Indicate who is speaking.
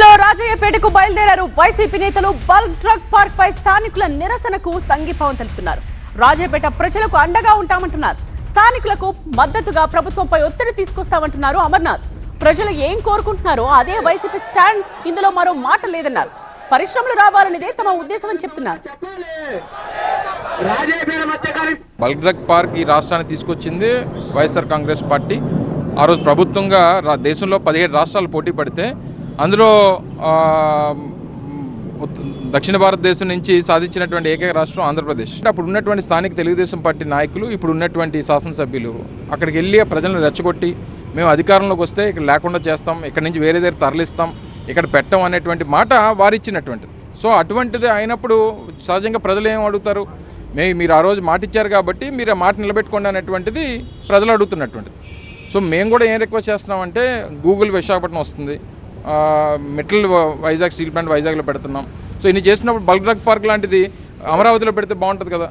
Speaker 1: రాజయ్యపేటకు బయలుదేరారు వైసీపీ నేతలు bulk drug park పై స్థానికుల నిరసనకు సంఘీభావం తెలుపుతున్నారు. రాజయ్యపేట ప్రజలకు అండగా ఉంటామంటున్నారు. స్థానికులకు మద్దతుగా ప్రభుత్వంపై ఒత్తిడి తీసుకొస్తామంటున్నారు అమర్నాథ్. ప్రజలు ఏం కోరుకుంటున్నారో అదే వైసీపీ స్టాండ్. ఇందులో మరో మాట లేదన్నారు. పరిశ్రమలు రావాలనేదే తమ ఉద్దేశం అని చెప్తున్నారు.
Speaker 2: బల్క్ డ్రగ్ పార్క్ ఈ రాష్ట్రాన్ని తీసుకొచ్చింది వైఎస్ఆర్ కాంగ్రెస్ పార్టీ. ఆ రోజు ప్రభుత్వంగా రా- దేశంలో పదిహేడు రాష్ట్రాలు పోటీ పడితే అందులో దక్షిణ భారతదేశం నుంచి సాధించినటువంటి ఏకైక రాష్ట్రం ఆంధ్రప్రదేశ్. అప్పుడు ఉన్నటువంటి స్థానిక తెలుగుదేశం పార్టీ నాయకులు ఇప్పుడు ఉన్నటువంటి శాసనసభ్యులు. అక్కడికి వెళ్ళి ప్రజలను రెచ్చగొట్టి మేము అధికారంలోకి వస్తే ఇక్కడ లేకుండా చేస్తాం ఇక్కడ నుంచి వేరే దగ్గర తరలిస్తాం ఇక్కడ పెట్టం అనేటువంటి మాట వారిచ్చినటువంటిది. సో అటువంటిది అయినప్పుడు సహజంగా ప్రజలు ఏం అడుగుతారు? మే మీరు ఆ రోజు మాట ఇచ్చారు కాబట్టి మీరు ఆ మాట నిలబెట్టుకోండి అనేటువంటిది ప్రజలు అడుగుతున్నటువంటిది. సో మేము కూడా ఏం రిక్వెస్ట్ చేస్తున్నామంటే గూగుల్ విశాఖపట్నం వస్తుంది. మెటల్ వైజాగ్ స్టీల్ ప్లాంట్ వైజాగ్లో పెడుతున్నాం. సో ఇన్ని చేసినప్పుడు బల్క్ డ్రగ్ పార్క్ లాంటిది అమరావతిలో పెడితే బాగుంటుంది కదా.